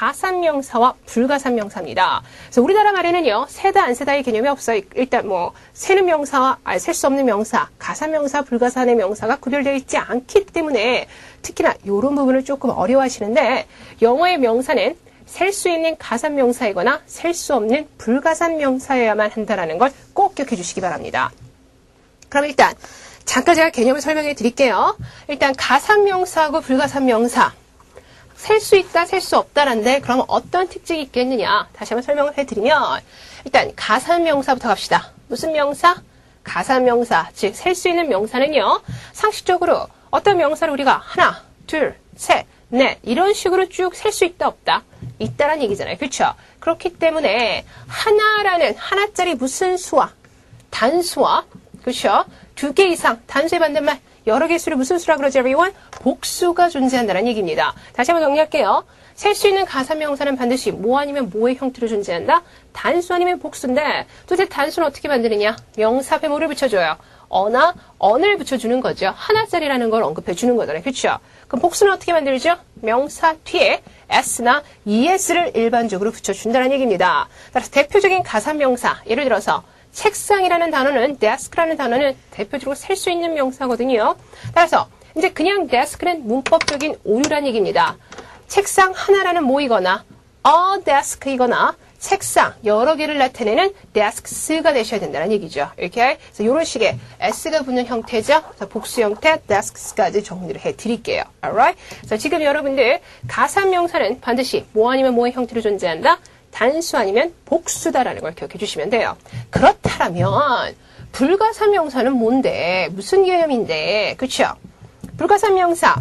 가산명사와 불가산명사입니다. 그래서 우리나라 말에는요, 세다 안 세다의 개념이 없어요. 일단 뭐 세는 명사와 아, 셀수 없는 명사, 가산명사, 불가산의 명사가 구별되어 있지 않기 때문에 특히나 이런 부분을 조금 어려워하시는데 영어의 명사는 셀 수 있는 가산명사이거나 셀 수 없는 불가산명사여야만 한다는 걸 꼭 기억해 주시기 바랍니다. 그럼 일단 잠깐 제가 개념을 설명해 드릴게요. 일단 가산명사하고 불가산명사 셀 수 있다, 셀 수 없다란데 그럼 어떤 특징이 있겠느냐? 다시 한번 설명을 해드리면 일단 가산명사부터 갑시다. 무슨 명사? 가산명사, 즉 셀 수 있는 명사는요. 상식적으로 어떤 명사를 우리가 하나, 둘, 셋, 넷 이런 식으로 쭉 셀 수 있다, 없다? 있다란 얘기잖아요. 그렇죠? 그렇기 때문에 하나라는 하나짜리 무슨 수와 단수와 그렇죠? 두 개 이상 단수의 반대말 여러 개 수를 무슨 수라 그러죠, everyone? 복수가 존재한다는 얘기입니다. 다시 한번 정리할게요. 셀 수 있는 가사명사는 반드시 뭐 아니면 뭐의 형태로 존재한다? 단수 아니면 복수인데 도대체 단수는 어떻게 만드느냐? 명사 배모를 붙여줘요. 어나 언을 붙여주는 거죠. 하나짜리라는 걸 언급해 주는 거잖아요. 그렇죠? 그럼 복수는 어떻게 만들죠? 명사 뒤에 s나 es를 일반적으로 붙여준다는 얘기입니다. 따라서 대표적인 가사명사 예를 들어서 책상이라는 단어는 desk라는 단어는 대표적으로 셀 수 있는 명사거든요. 따라서 이제 그냥 desk는 문법적인 오류란 얘기입니다. 책상 하나라는 모이거나 a desk이거나 책상 여러 개를 나타내는 desks가 되셔야 된다는 얘기죠. 이렇게 그래서 이런 식의 s가 붙는 형태죠. 복수 형태 desks까지 정리를 해드릴게요. Alright? 그래서 지금 여러분들 가산명사는 반드시 뭐 아니면 뭐의 형태로 존재한다. 단수 아니면 복수다라는 걸 기억해 주시면 돼요. 그렇다면 불가사명사는 뭔데? 무슨 개념인데? 그렇죠? 불가사명사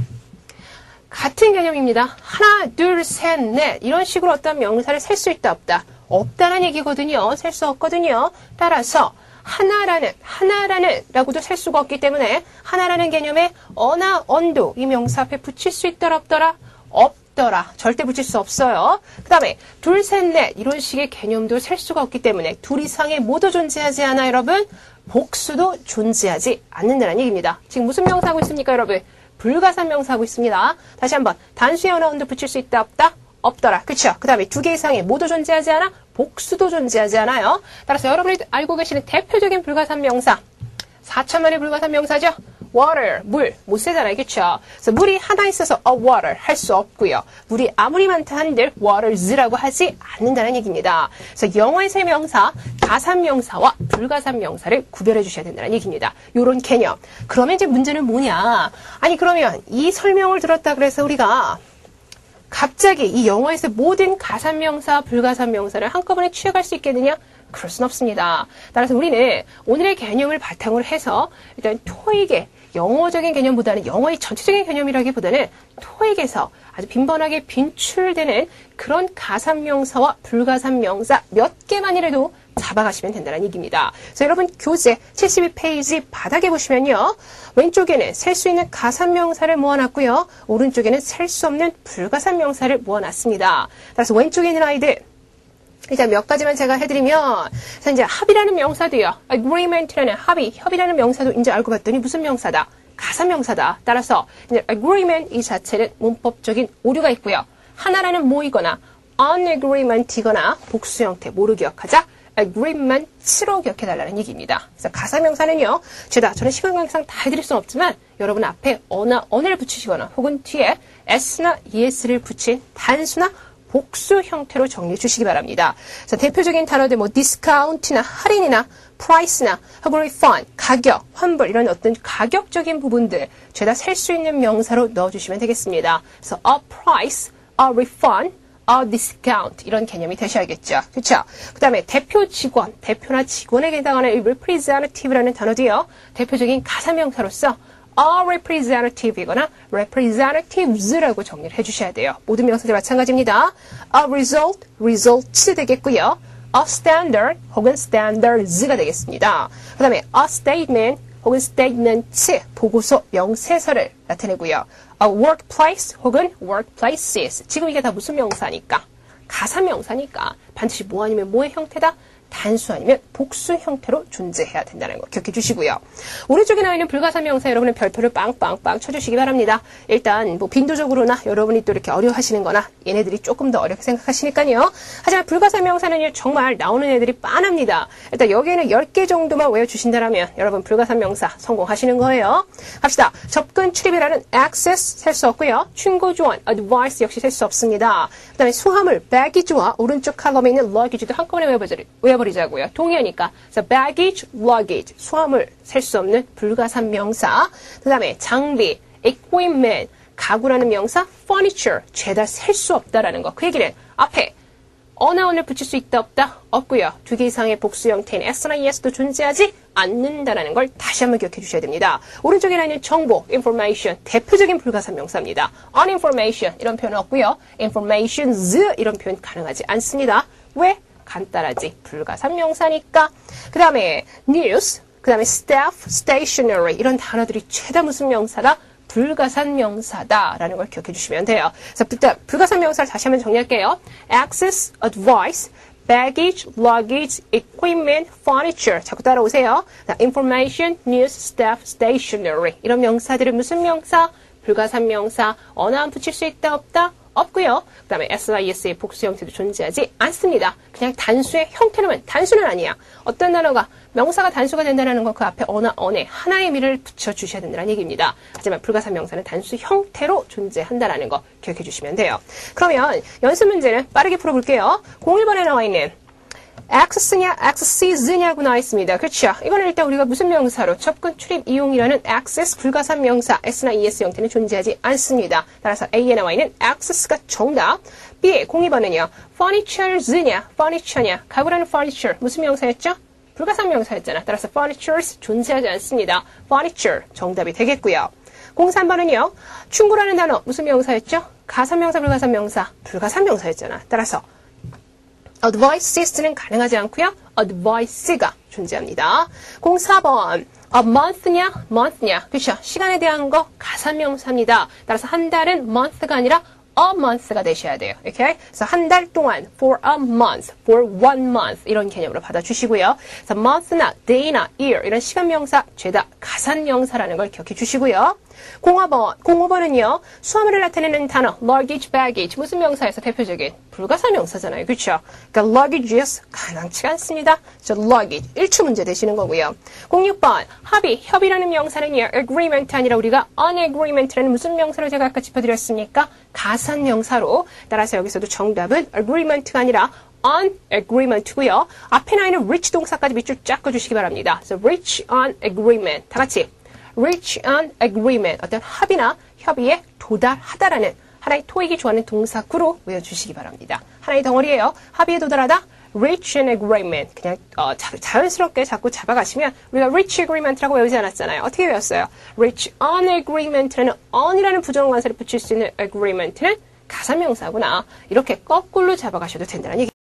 같은 개념입니다. 하나, 둘, 셋, 넷 이런 식으로 어떤 명사를 셀 수 있다 없다. 없다는 얘기거든요. 셀 수 없거든요. 따라서 하나라는 하나라는 라고도 셀 수가 없기 때문에 하나라는 개념에 어나 언도 이 명사 앞에 붙일 수 있더라 없더라 없 없더라. 절대 붙일 수 없어요. 그 다음에 둘, 셋, 넷 이런 식의 개념도 셀 수가 없기 때문에 둘 이상의 모두 존재하지 않아 여러분? 복수도 존재하지 않는다는 얘기입니다. 지금 무슨 명사 하고 있습니까 여러분? 불가산 명사 하고 있습니다. 다시 한번 단수의 어나운드 붙일 수 있다 없다? 없더라. 그쵸? 그 다음에 두 개 이상의 모두 존재하지 않아? 복수도 존재하지 않아요. 따라서 여러분이 알고 계시는 대표적인 불가산 명사 4천만의 불가산 명사죠? Water, 물, 못 쓰잖아요. 그쵸? 그래서 물이 하나 있어서 a water 할 수 없고요. 물이 아무리 많다 한들 waters라고 하지 않는다는 얘기입니다. 그래서 영어에서의 명사, 가산명사와 불가산명사를 구별해 주셔야 된다는 얘기입니다. 요런 개념. 그러면 이제 문제는 뭐냐? 아니 그러면 이 설명을 들었다 그래서 우리가 갑자기 이 영어에서 모든 가산명사, 불가산명사를 한꺼번에 취해갈 수 있겠느냐? 그럴 순 없습니다. 따라서 우리는 오늘의 개념을 바탕으로 해서 일단 토익의 영어적인 개념보다는 영어의 전체적인 개념이라기보다는 토익에서 아주 빈번하게 빈출되는 그런 가산명사와 불가산명사 몇 개만이라도 잡아가시면 된다는 얘기입니다. 그래서 여러분 교재 72페이지 바닥에 보시면요. 왼쪽에는 셀 수 있는 가산명사를 모아놨고요. 오른쪽에는 셀 수 없는 불가산명사를 모아놨습니다. 따라서 왼쪽에 있는 아이들 일단 몇 가지만 제가 해드리면, 자, 이제 합의라는 명사도요. agreement라는 합의, 협의라는 명사도 이제 알고 봤더니 무슨 명사다? 가사 명사다. 따라서 이제 agreement 이 자체는 문법적인 오류가 있고요. 하나라는 모이거나 unagreement이거나 복수 형태 뭐로 기억하자? agreement로 기억해달라는 얘기입니다. 그래서 가사명사는요, 죄다 저는 시간 관계상 다 해드릴 수는 없지만 여러분 앞에 어나 언을 붙이시거나 혹은 뒤에 s나 es를 붙인 단수나 복수 형태로 정리해 주시기 바랍니다. 자, 대표적인 단어들 뭐 디스카운트나 할인이나 price나 혹은 refund, 가격, 환불 이런 어떤 가격적인 부분들 죄다 셀 수 있는 명사로 넣어주시면 되겠습니다. 그래서 a price, a refund, a discount 이런 개념이 되셔야겠죠. 그렇죠? 그 다음에 대표 직원, 대표나 직원에게 해당하는 representative라는 단어도요. 대표적인 가사명사로서 a representative이거나 representatives라고 정리를 해주셔야 돼요. 모든 명사들 마찬가지입니다. a result, results 되겠고요. a standard 혹은 standards가 되겠습니다. 그 다음에 a statement 혹은 statements, 보고서, 명세서를 나타내고요. a workplace 혹은 workplaces. 지금 이게 다 무슨 명사니까? 가사 명사니까 반드시 뭐 아니면 뭐의 형태다? 단수 아니면 복수 형태로 존재해야 된다는 거 기억해 주시고요. 오른쪽에 나와 있는 불가사 명사 여러분은 별표를 빵빵빵 쳐주시기 바랍니다. 일단 뭐 빈도적으로나 여러분이 또 이렇게 어려워하시는 거나 얘네들이 조금 더 어렵게 생각하시니까요. 하지만 불가사 명사는 정말 나오는 애들이 빤합니다. 일단 여기에는 10개 정도만 외워주신다면 여러분 불가사 명사 성공하시는 거예요. 갑시다. 접근 출입이라는 access 셀 수 없고요. 충고 조언 advice 역시 셀 수 없습니다. 그 다음에 수화물 baggage와 오른쪽 칼럼에 있는 luggage도 한꺼번에 외워버리, 외워 버리자고요. 동의하니까. 그래서 baggage, luggage, 수화물 셀 수 없는 불가산 명사. 그 다음에 장비, equipment, 가구라는 명사, furniture, 죄다 셀 수 없다라는 거. 그 얘기는 앞에 어나운을 붙일 수 있다 없다 없고요. 두 개 이상의 복수 형태인 s나 es도 존재하지 않는다라는 걸 다시 한번 기억해 주셔야 됩니다. 오른쪽에 있는 정보, information, 대표적인 불가산 명사입니다. uninformation 이런 표현 없고요. informations 이런 표현 가능하지 않습니다. 왜? 간단하지. 불가산 명사니까. 그 다음에 news, 그 다음에 staff, stationery 이런 단어들이 최다 무슨 명사다? 불가산 명사다라는 걸 기억해 주시면 돼요. 그래서 일단 불가산 명사를 다시 한번 정리할게요. access, advice, baggage, luggage, equipment, furniture. 자꾸 따라오세요. information, news, staff, stationery. 이런 명사들은 무슨 명사? 불가산 명사. 어느 한 붙일 수 있다 없다? 없고요. 그 다음에 SIS의 복수 형태도 존재하지 않습니다. 그냥 단수의 형태로만 단수는 아니야. 어떤 단어가 명사가 단수가 된다는 건 그 앞에 어나 언에 하나의 미를 붙여 주셔야 된다는 얘기입니다. 하지만 불가산 명사는 단수 형태로 존재한다는 거 기억해 주시면 돼요. 그러면 연습 문제는 빠르게 풀어볼게요. 01번에 나와 있는 access냐, access냐고 나와 있습니다. 그렇죠? 이거는 일단 우리가 무슨 명사로 접근, 출입, 이용이라는 access 불가산 명사 s나 es 형태는 존재하지 않습니다. 따라서 A에 나와 있는 access가 정답. B의 02번은요. furnitures냐, furniture냐, 가구라는 furniture 무슨 명사였죠? 불가산 명사였잖아. 따라서 furnitures 존재하지 않습니다. furniture 정답이 되겠고요. 03번은요. 충고라는 단어 무슨 명사였죠? 가산명사, 불가산명사, 불가산명사였잖아. 따라서 advice는 가능하지 않고요. advice가 존재합니다. 04번 a month냐, month냐. 그렇죠. 시간에 대한 거 가산명사입니다. 따라서 한 달은 month가 아니라 a month가 되셔야 돼요. 이렇게. 그래서 한 달 동안 for a month, for one month 이런 개념으로 받아주시고요. 그래서 month나 day나 year 이런 시간 명사 죄다 가산 명사라는 걸 기억해 주시고요. 05번, 05번은요. 수화물을 나타내는 단어 luggage, baggage 무슨 명사에서 대표적인 불가사 명사잖아요. 그렇죠? 그러니까 luggages 가능치가 않습니다. 저 luggage 1초 문제 되시는 거고요. 06번 합의, 협의라는 명사는요. agreement 아니라 우리가 unagreement라는 무슨 명사로 제가 아까 짚어드렸습니까? 가산 명사로 따라서 여기서도 정답은 agreement가 아니라 on agreement고요. 앞에 나 있는 reach 동사까지 밑줄 쫙 그어주시기 바랍니다. So reach on agreement 다 같이 reach an agreement 어떤 합의나 협의에 도달하다라는 하나의 토익이 좋아하는 동사구로 외워주시기 바랍니다. 하나의 덩어리예요. 합의에 도달하다 reach an agreement 그냥 어, 자, 연스럽게 자꾸 잡아가시면 우리가 reach agreement라고 외우지 않았잖아요. 어떻게 외웠어요? reach an agreement라는 on이라는 부정관사를 붙일 수 있는 agreement는 가사명사구나. 이렇게 거꾸로 잡아가셔도 된다는 얘기.